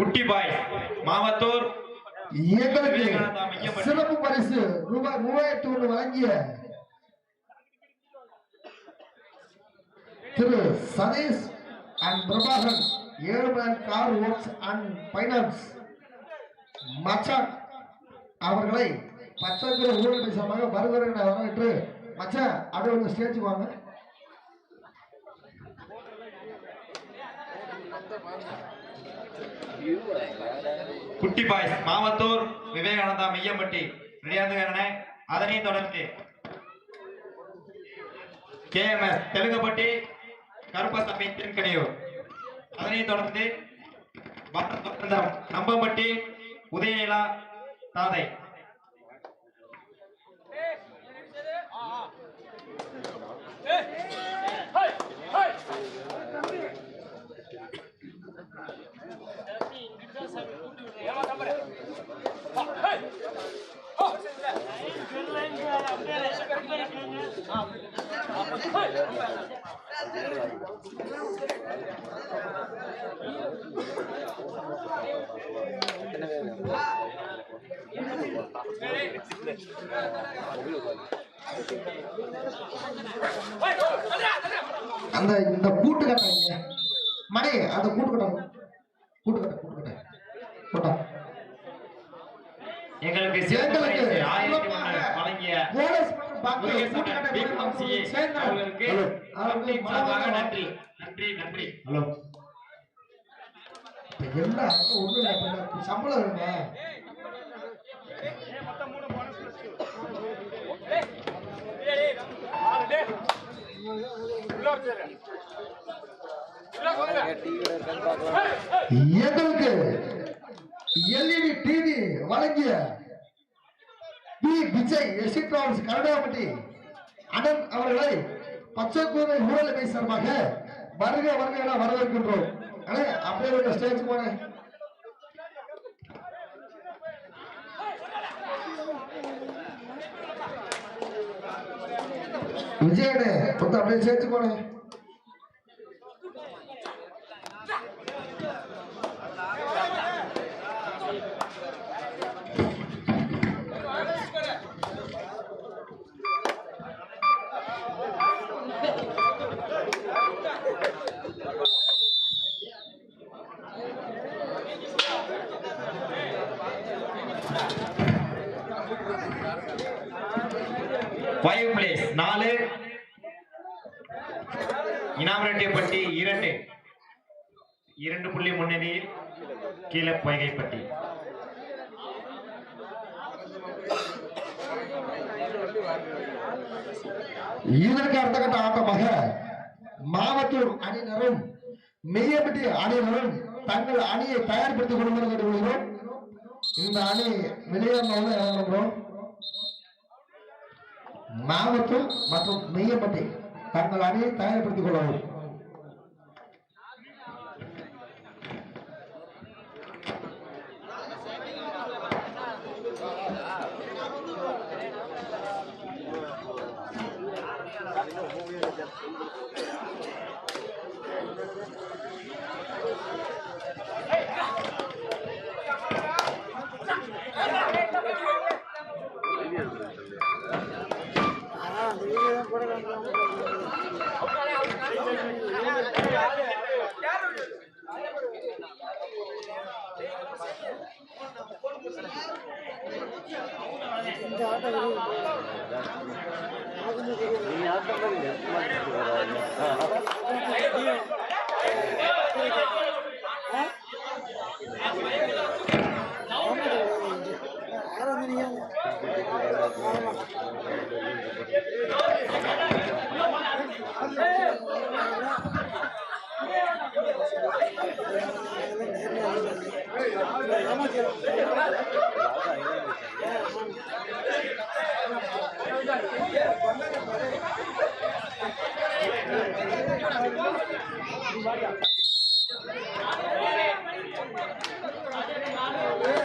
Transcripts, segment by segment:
குட்டி பாய் மாவத்தூர் எங்களுக்கு. சிறப்பு பரிசு ரூபாய் மூவாயிரத்தி ஒன்று வழங்கிய திரு சதீஷ் அண்ட் பிரபாகரன் ஏழுமேன் கார் ஒர்க்ஸ் அண்ட் ஃபைனான்ஸ் மச்சான் அவர்களை பச்சைக்குறை ஊழல் பேசாமல் வருகிறேன் வரவேற்று மச்சான் அப்படியே ஸ்டேஜ் வாங்க குட்டி பாய் மாவத்தூர் விவேகானந்தா மையம்பட்டி ரெடியாந்துக்காரனே அதனையும் தொடர்ந்து. கேஎம்எஸ் தெலுங்குப்பட்டி கருப்பசாமி திருக்கடையூர் அதனையும் தொடர்ந்து நம்பம்பட்டி உதயநிலா தாதை. அந்த இந்த கூட்டு கட்டாங்க மணி அந்த கூட்டு கட்டணும் கூட்டு கட்ட கூட்டு கட்ட சேர்ந்து அவர்களுக்கு ஹலோ. அவர்களுக்கு சார்பாக நன்றி நன்றி நன்றி ஹலோ என்ன ஒண்ணு இல்லை சம்பளம் வேணுமா எங்களுக்கு எல்இடி டிவி வழங்கிய பி. விஜய் எஸ்டி டிராவல்ஸ் கனடாபட்டி அனந்த் அவர்களை பச்சை கூரை ஊழலை சார்பாக வருக வருக என வரவேற்கின்றோம். அப்படியே ஒரு ஸ்டேஜ் போனேன் விஜயனே கொஞ்சம் அப்படியே சேர்த்து போனேன் ஃபைவ் பிளேஸ் நாலு. இனாமரட்டியப்பட்டி இரண்டு. இரண்டு புள்ளி முன்னணியில் கீழே பொய்கைப்பட்டி. இதற்கு அடுத்த கட்ட ஆட்டமாக மாவட்டூர் அணியினரும் மெய்யப்பட்டி அணியினரும் தங்கள் அணியை தயார்படுத்திக் கொள்ளுமாறு கேட்டுக்கொள்கிறோம் இந்த அணி வெளியேறணும் இறங்கணும் மாவட்டூர் மற்றும் மெய்யப்பட்டி தங்கள் அணியை தயார்படுத்திக் கொள்ளவும்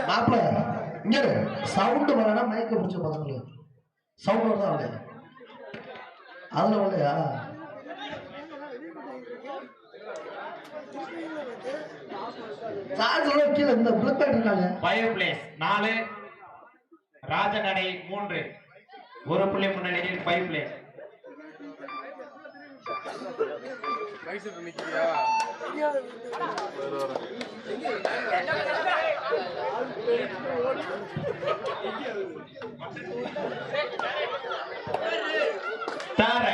மாப்பிள இங்க சவுண்ட் வரனா மயக்க பிடிச்ச பதங்களு சவுண்ட் வரதான் வரல அதுல வரலையா சார்ஜ் எல்லாம் கீழே இந்த பிளக் இருக்காங்க. ஃபைவ் பிளேஸ் நாலு ராஜநடை மூன்று. ஒரு புள்ளி முன்னணியில் ஃபைவ் பிளேஸ் நிக்கிறியா தார.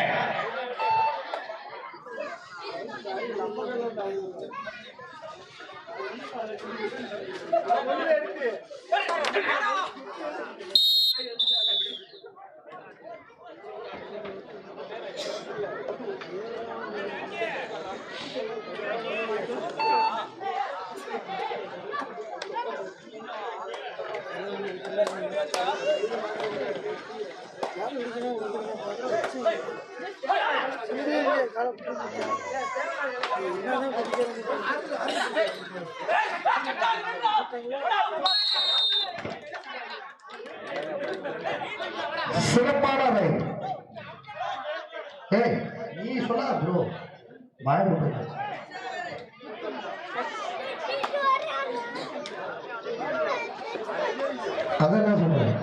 சிறப்பான சிறப்பானவை. ஏய் நீ சொல்லாத ப்ரோ பயப்பட்டு அதான் என்ன சொல்றேன்.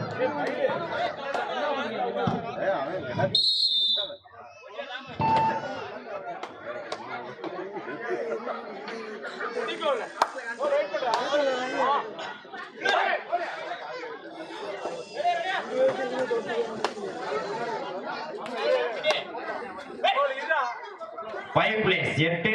ஃபைவ் பிளேஸ் எட்டு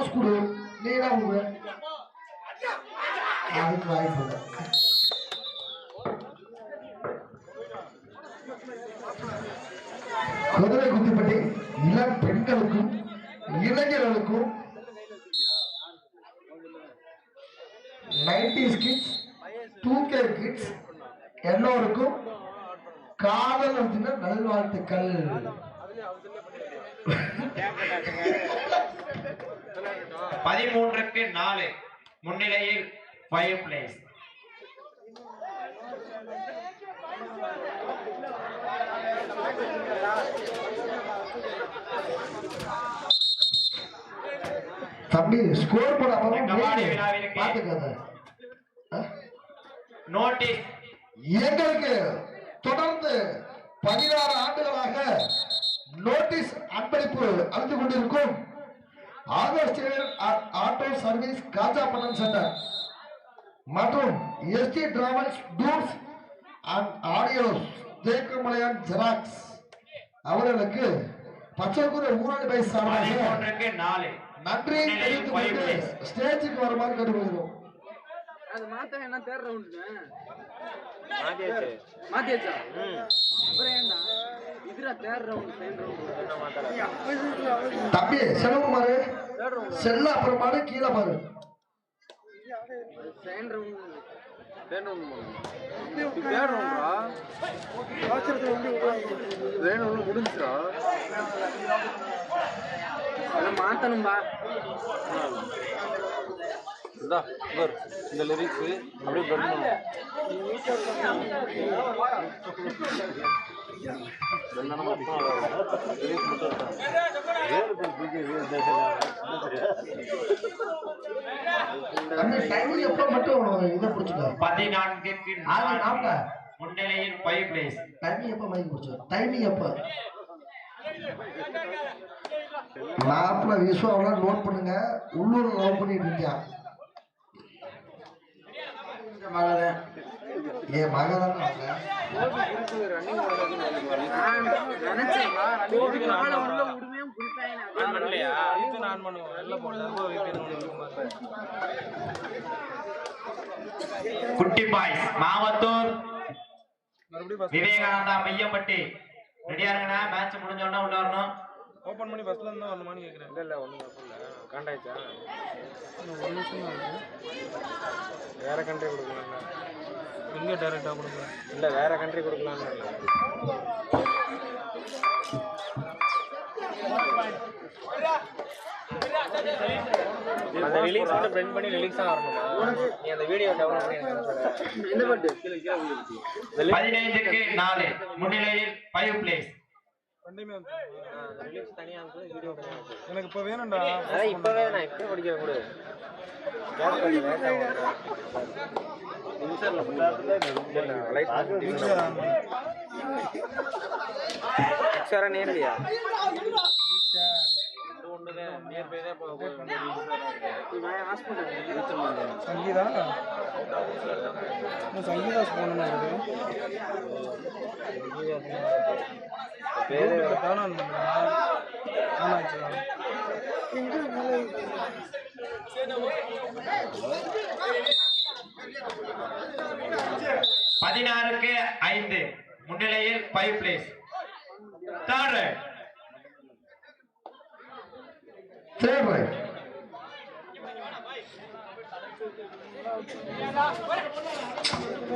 ரோஸ் கொடு. நீ என்ன கொடுக்குற அதுக்கு வாய்ப்பு குதிரை குத்திப்பட்டி இளம் பெண்களுக்கும் இளைஞர்களுக்கும் nineties kids two K kids எல்லோருக்கும் காதல் அப்படின்னா நல்வாழ்த்துக்கள். பதிமூன்றுக்கு நாலு. முன்னிலையில் ஃபைவ் பிளேஸ் தம்பி ஸ்கோர் போட பாத்துக்காத நோட்டீஸ் எங்களுக்கு தொடர்ந்து பதினாறு ஆண்டுகளாக நோட்டீஸ் அன்பளிப்பு அளித்து கொண்டிருக்கும் ஆகஸ்டியர் ஆட்டோ சர்வீஸ் காஜாப்பட்டம் சென்டர் மற்றும் ST travels tours and audios தேக்கமலையான் xerox அவர்களுக்கு பச்சைக்குறை ஊராட்சி பை சார்பாக நன்றி தெரிவித்துக் கொண்டு ஸ்டேஜுக்கு வருமாறு கேட்டுக்கொள்கிறோம். அது மாத்த என்ன தேர்ட் ரவுண்டுன்னு மாத்தியாச்சா. அப்புறம் ஏன்டா? தம்பி செல்வகுமாரு செல்ல அப்புறமாடு கீழே பாரு. தேர்ட் ரவுண்ட் முடிஞ்சுடா மாத்தணும்பா இந்த லிரிக்ஸ் அப்படியே நாப்ல முன்னிலையில் ஃபைவ் பிளேஸ் டைமிங் எப்ப மைக் பிடிச்சோ டைமிங் எப்ப நாப்ல விஸ்வாவெல்லாம் நோட் பண்ணுங்க. உள்ளூர் லவ் பண்ணிட்டு இருக்கியா? மகன் என் மகன் குட்டி பாய்ஸ் மாவத்தூர். விவேகானந்தா மையம்பட்டி. ரெடியா இருங்கண்ணா மேட்ச் முடிஞ்ச உடனே உள்ள வரணும். ஓபன் பண்ணி ஃபர்ஸ்ட்ல இருந்து வரணுமான்னு கேக்குறேன். இல்ல இல்ல ஒண்ணும் இல்ல காண்டாயிச்சா ஒரு நிமிஷம் தான் வேற கண்ட்ரி கொடுக்கலாம் எங்க டைரக்டா கொடுக்கலாம் இல்ல வேற கண்ட்ரி கொடுக்கலாம் அந்த ரிலீஸ் மட்டும் பிரிண்ட் பண்ணி ரிலீஸ் வரணுமா நீ அந்த வீடியோ டவுன்லோட் பண்ணி எனக்கு எந்த பாட்டு பதினைந்துக்கு நாலு முன்னிலையில் ஃபைவ் பிளேஸ் எனக்கு இப்போ வேணும்டா. அதான் இப்பவே நான் இப்பவே படிக்க கூட. நேரடியா சங்கீதா? நான் சங்கீதா போகணும் பதினாறுக்கு ஐந்து. முன்னிலையில் five place third right third right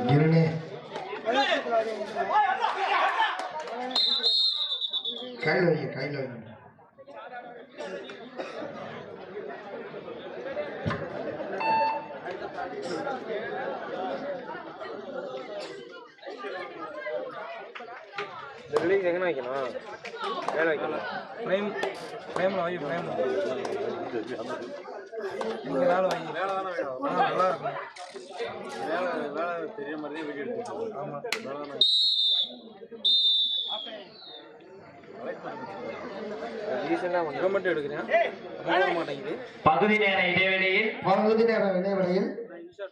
கிரணே கையில் வைங்க கையில் வைங்க. இந்த ரிலீஸ் எங்கே வைக்கணும்? மேலே வைக்கணும். ஃப்ரேம் ஃப்ரேமில் வை ஃப்ரேம் இங்கே மேலே வை மேலே தானே வேணும் நல்லா இருக்கும். மேலே மேலே தெரிய வீடியோ ஆமாம் பகுதி நேர இடைவெளியில் பகுதி நேர இடைவெளியில்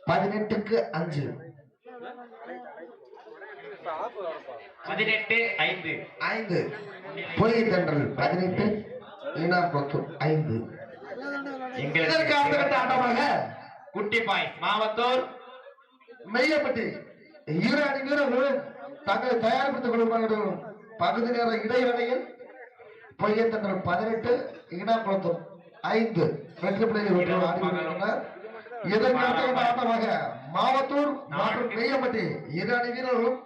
பதினெட்டுக்கு அஞ்சு. பதினெட்டு ஐந்து. ஐந்து. பொய் தென்றல் பதினெட்டு ஈனா பத்து ஐந்து. அடுத்த எங்களுக்கு ஆட்டமாக மாவத்தூர். மெய்யப்பட்டி தங்களை தயார்படுத்திக் கொள்ளும் பகுதி நேர இடைவேளையில் பொய்யை தென்றல் பதினெட்டு ஈனாக்குளத்தூர் ஐந்து. வெற்றி பிள்ளைகள் வெற்றி ஆடி கொண்டிருக்கின்றனர் இதற்கு அடுத்த கட்ட ஆட்டமாக மாவத்தூர் மற்றும் மெய்யப்பட்டி இரு அணி வீரர்களும்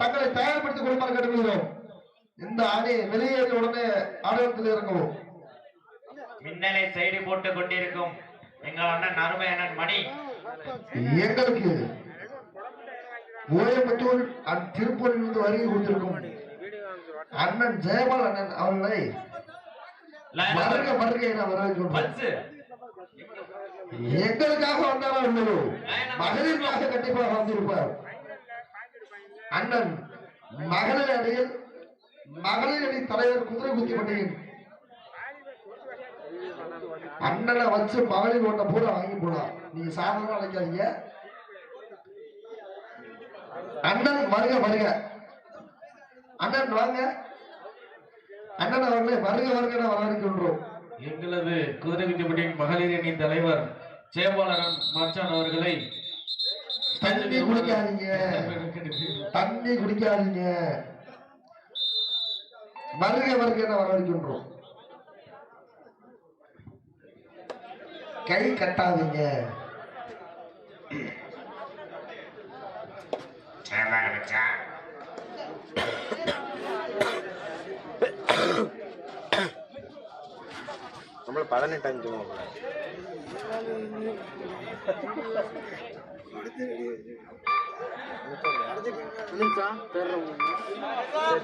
தங்களை தயார்படுத்திக் கொள்ளுமாறு கேட்டுக்கொள்கிறோம். இந்த அணி வெளியேறிய உடனே ஆடுகளத்தில் இறங்கவும். மின்னலை சைடு போட்டுக் கொண்டிருக்கும் எங்கள் அண்ணன் அருமை அண்ணன் மணி. எங்களுக்கு கோயம்புத்தூர் அண்ட் திருப்பூரிலிருந்து வருகை கொடுத்திருக்கும் அண்ணன் ஜெயபால் அண்ணன் அவர்களை வருக வருக என வரவேற்கின்றோம் பல்சு எங்களுக்காக வந்தாரா உள்ளது? மகளிருக்காக கண்டிப்பாக வந்திருப்பார். அண்ணன் மகளிர் அணியில் மகளிர் அணி தலைவர் குதிரை குத்திப்பட்டியின் அண்ணனை வச்சு மகளிர் ஓட்ட பூரா வாங்கி போலாம் நீங்க சாதாரண நினைக்காதீங்க அண்ணன் வருக வருக. அண்ணன் வாங்க. அண்ணன் அவர்களே வருக வருக என வரவேற்கின்றோம். எங்களது குதிரைக்குட்டிப்பட்டியின் மகளிர் அணி தலைவர் ஜெயபாலன் மச்சான் அவர்களை தண்ணி குடிக்காதீங்க. தண்ணி குடிக்காதீங்க. வருக வருக என வரவேற்கின்றோம். கை கட்டாதீங்க. நம்மள பதினெட்டு அஞ்சு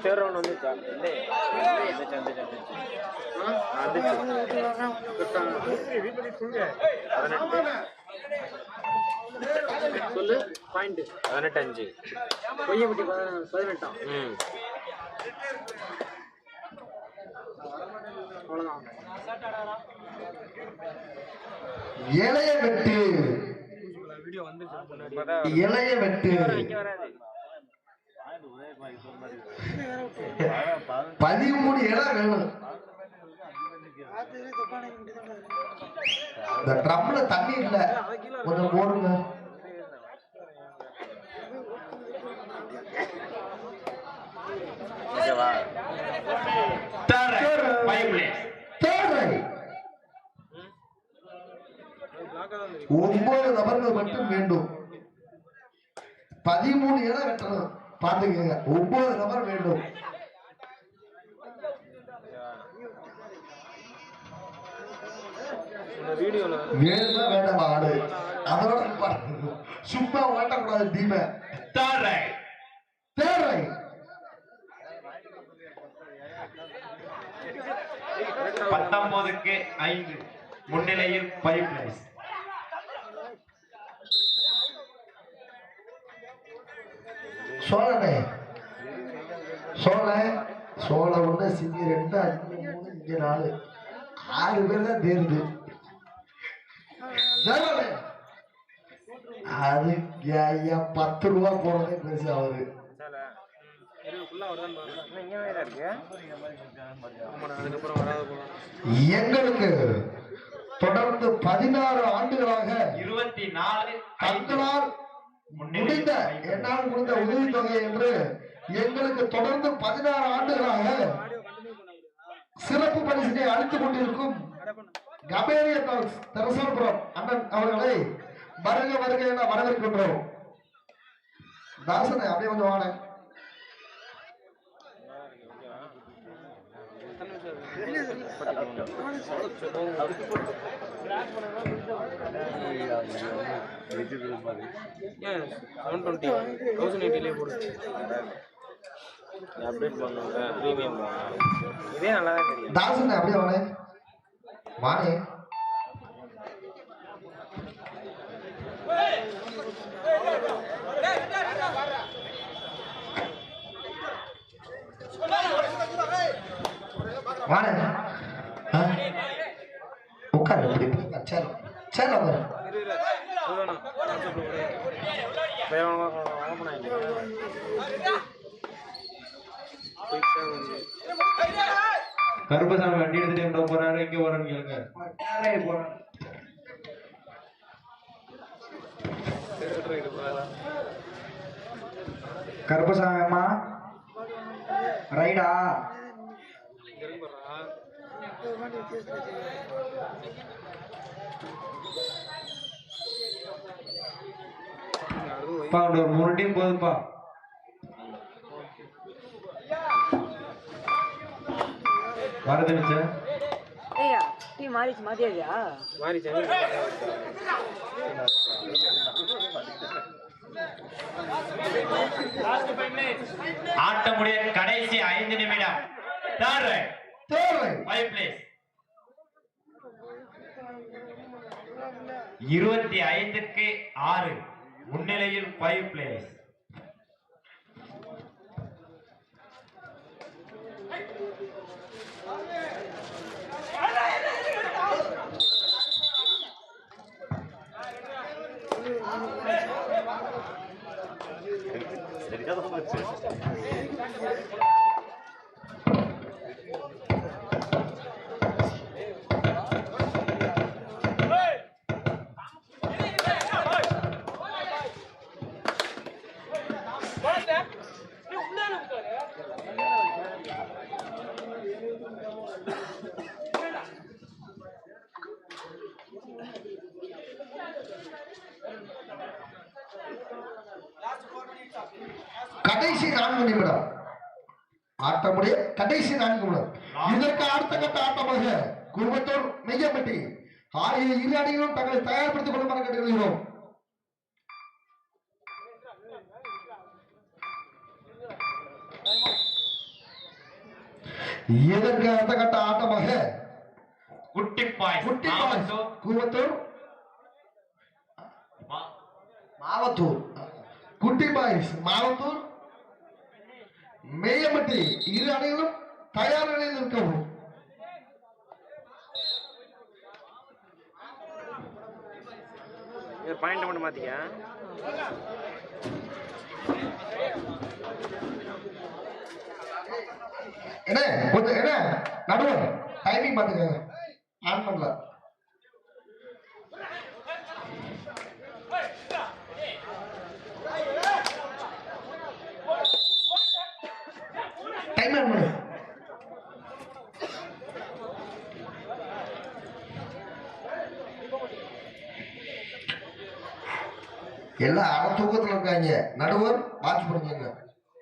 தேர்ட் ரவுண்ட் வந்துச்சா சொல்லு பாயிண்ட் பதினெட்டு அஞ்சு. பொய்யப்பட்டி பதின- பதினெட்டாம் ம். அவ்வளோதான் இளைய வெட்டு. இளைய வெட்டு. பதிமூணு இடம் வேணும். இந்த ட்ரம்ல தண்ணி இல்ல. கொஞ்சம் போடுங்க ஓகேவா third five place third right ஒன்பது நபர்கள் மட்டும் வேண்டும் பதிமூணு இடம் வெட்டணும். பாத்துக்கங்க ஒன்பது நபர் வேண்டும். வேணுமா வேண்டாமா ஆடு? அதோட. சும்மா ஓட்டக்கூடாது டீமை தேர்ட் ரைட் பத்தொன்பதுக்கு ஐந்து முன்னிலையில் ஃபைவ் பிளேஸ் சோழனே. சோழன் சோழ ஒண்ணு சிங்கி ரெண்டு அஞ்சு மூணு இங்க நாலு. ஆறு பேர் தான் சோழனே அது ஐயா பத்து ரூபா போறதே பெருசு அவரு. எங்களுக்கு தொடர்ந்து பதினாறு ஆண்டுகளாக இருபத்தி நாலு ஐந்து முடிந்த என்னால் முடிந்த உதவித்தொகை என்று எங்களுக்கு தொடர்ந்து பதினாறு ஆண்டுகளாக சிறப்பு பரிசினை அளித்துக் கொண்டிருக்கும் கபேரிய டாக்ஸ் தரசல்புரம் அண்ணன் அவர்களை வருக வருக என வரவேற்கின்றோம். தாசனை அப்படியே கொஞ்சம் வாங்க. தௌசண்ட் எயிட்டிலே போடு அப்டேட் பண்ணுங்க ப்ரீமியம் இதே நல்லா தான் தெரியும் தாசனை அப்படியே வாங்க உட்காரு. சரி சரி கருப்பசாமி வண்டி எடுத்துட்டு எங்க போறாரு? எங்க போறான்னு கேளுங்க. கருப்பசாமி அம்மா ரைடா. திரும்புறா பா ஒரு மூணு டீம் போதும்பா. வரது நிச்சயம் ஏய்யா டீ மாறிச்சு மாத்தியாதியா மாறி செஞ்சு ஆட்டமுடைய கடைசி ஐந்து நிமிடம். தேவை. ஃபைவ் பிளேஸ் இருபத்தி ஐந்துக்கு ஆறு. முன்னிலையில் ஃபைவ் பிளேஸ் காண்கப்படும் இதற்கு அடுத்த கட்ட ஆட்டமாக குடும்பத்தோர் மெய்யப்பட்டி ஆகிய இரு அணிகளும் தங்களை தயார்படுத்திக் கொள்ளுமாறு கேட்டுக்கொள்கிறோம். இதற்கு அடுத்த கட்ட ஆட்டமாக குட்டிப்பாய் குட்டிப்பாய் கூவத்தூர் மாவத்தூர். குட்டிப்பாய் மாவத்தூர் மேயம்பட்டி இரு அணிகளும் தயார் நிலையில் இருக்கவும் பாயிண்ட் மட்டும் மாத்திக்க. என்ன? கொஞ்சம் என்ன? நடுவர் டைமிங் பார்த்துக்கங்க ஆன் பண்ணல. டைம் ஆன் பண்ணு. எல்லாம் அற தூக்கத்துல இருக்காங்க. நடுவர் வாட்ச் பண்ணுங்க.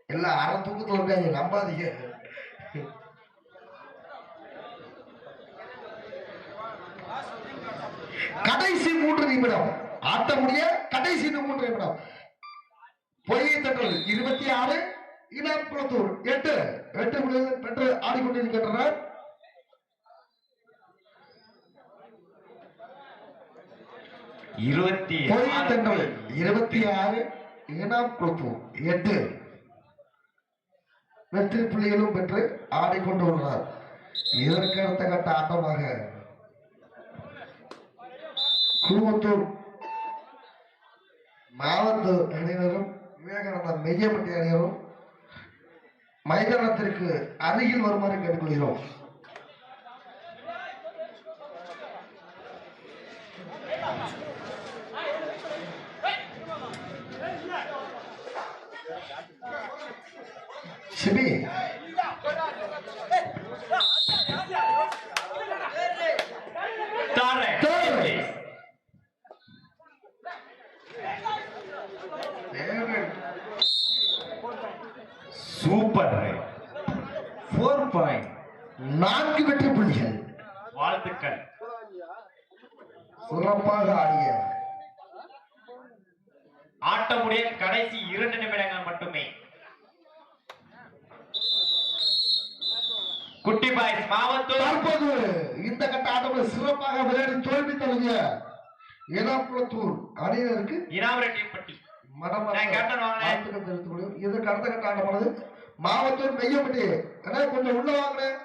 எல்லாம் அற தூக்கத்துல இருக்காங்க. நம்பாதீங்க. கடைசி மூன்று நிமிடம். ஆட்ட முடிய கடைசி மூன்று நிமிடம். பொய்யை தட்டல். இருபத்தி ஆறு இளம் குளத்தூர். எட்டு. எட்டு ஆடிக்கொண்டிருக்கின்றனர். இருபத்தி இருபத்தி ஆறு இனாம் குளத்தூர் எட்டு. வெற்றி புள்ளிகளும் பெற்று ஆடிக்கொண்டு உள்ளனர் இதற்கு அடுத்த கட்ட ஆட்டமாக குழுமத்தூர் மாவட்ட அணியினரும் விவேகானந்தா மெய்யப்பட்டி அணியினரும் மைதானத்திற்கு அருகில் வருமாறு கேட்டுக்கொள்கிறோம். சிபி தாரை தாரை. டேவிட் சூப்பர் ஃபோர் பாயிண்ட் நான்கு வெற்றி புள்ளிகள் வாழ்த்துக்கள் சிறப்பாக ஆடிய ஆட்டமுடைய கடைசி இரண்டு நிமிடங்கள் மட்டுமே குட்டி பாய்ஸ் மாவட்டூர் தற்போது இந்த கட்ட ஆட்டத்தில் சிறப்பாக விளையாடி தோல்வி தழுவிய இனாமரெட்டிப்பட்டி வாங்கினேன். வாழ்த்துக்கள் தெரிவித்துக் கொள்கிறோம். இதற்கு அடுத்த கட்ட ஆட்டமானது மாவட்டூர் மெய்யப்பட்டி அண்ணா கொஞ்சம் உள்ள வாங்கினேன்